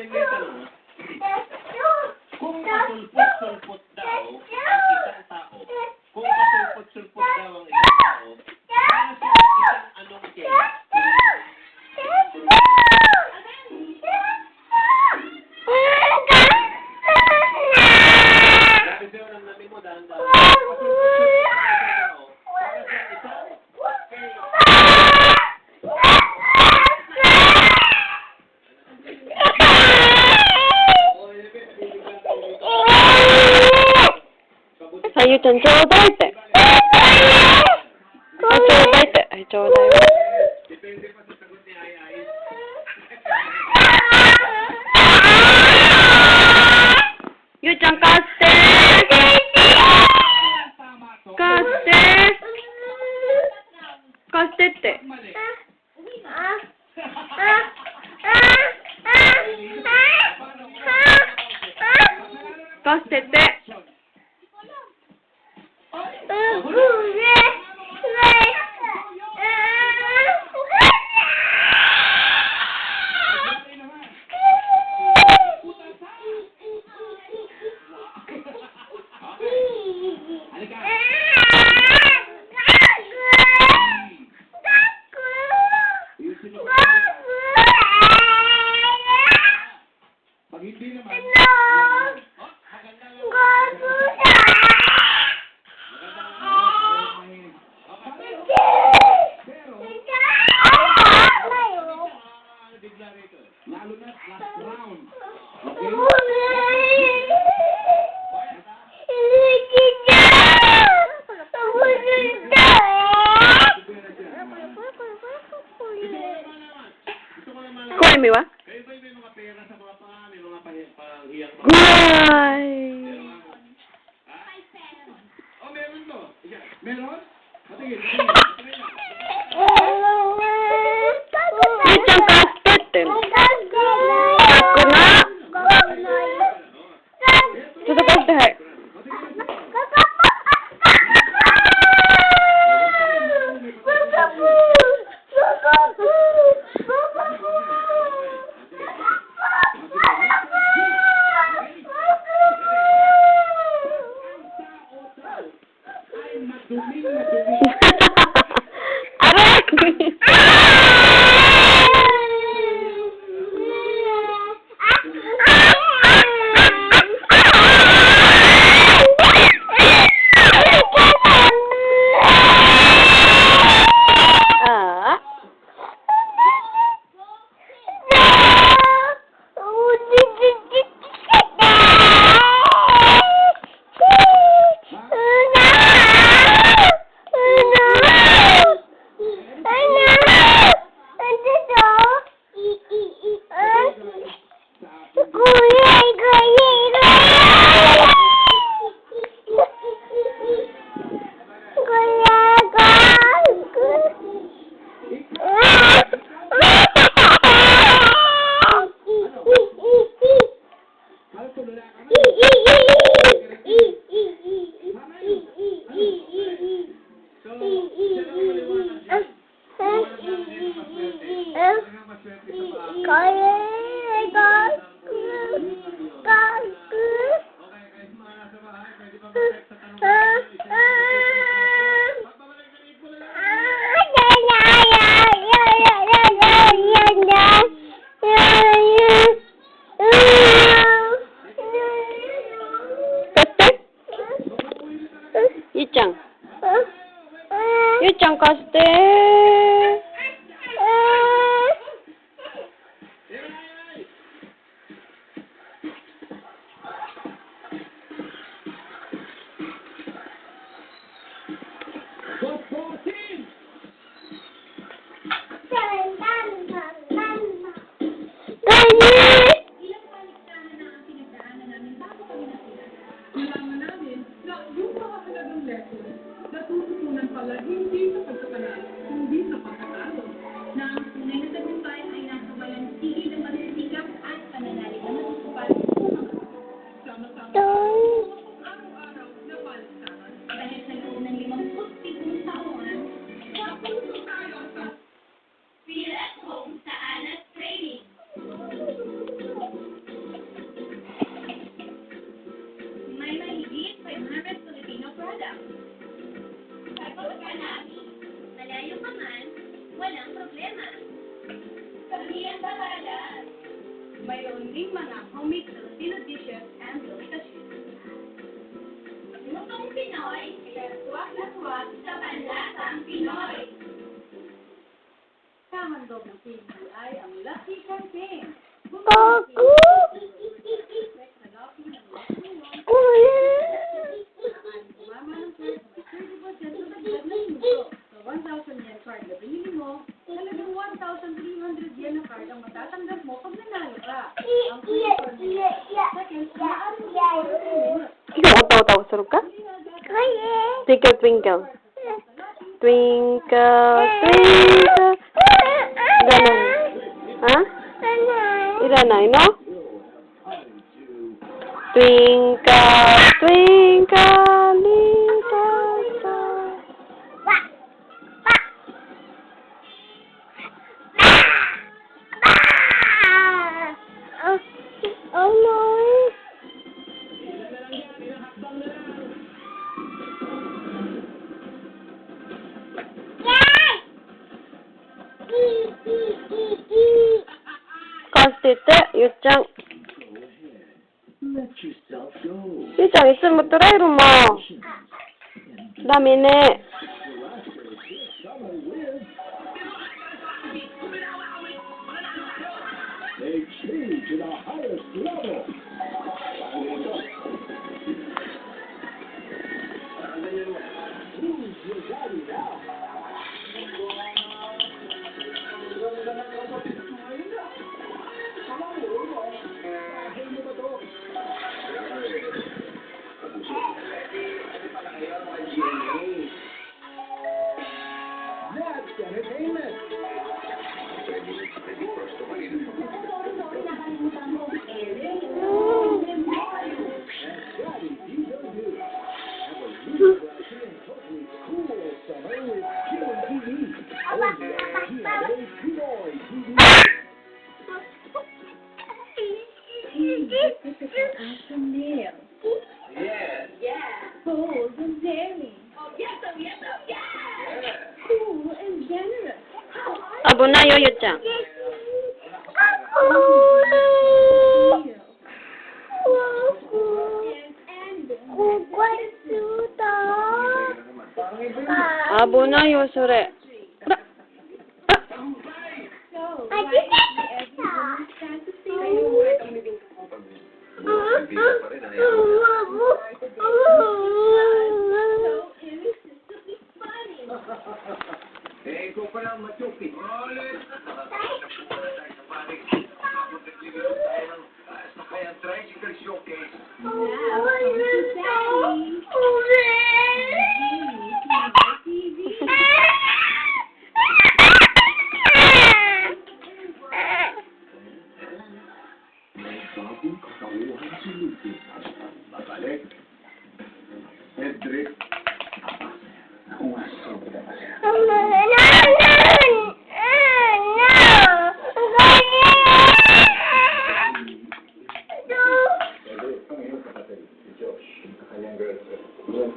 nagdito. Аю, танцювати. Танцювати. Танцювати. Hurra! sa mga paa, may Aray! Mayroon ding mga homemade Filipino dishes and delicacies. Lutong Pinoy, kaya tuwak na tuwak sa panlasang Pinoy. Kahandog ng ay ang Lucky Campaign. Ako. Sumama ng card, may 30% na dagdag na minuto. Sa 1,000 yen card na binili mo, talagang 1,300 yen na card ang matatanggap mo pag nanalo ka. Ang free for seconds, maaari mo minutes. Ikaw, tawa-tawa sarap ka? Twinkle, twinkle. Twinkle, twinkle. Ganon. Ha? Iranay, no? Twinkle, twinkle, 있을 때 6장 1장 있으면 또라이로 뭐. 그 다음에 bold and daring. Oh, yes, oh, yes, oh, yes! Yeah. Cool and generous. How are you? Abo na, Yoyo-chan. Abo na, yo, sore. I did that! Every woman's fantasy, so irresistibly funny. Eh, ikaw pa lang machupi. Ulit!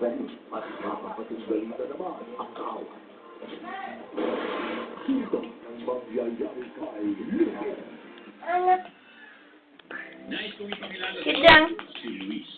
Girlfriend, at kapatid balita naman, ang kaaway. Sino ang mangyayari kay Lucy? 유짱. Si Luis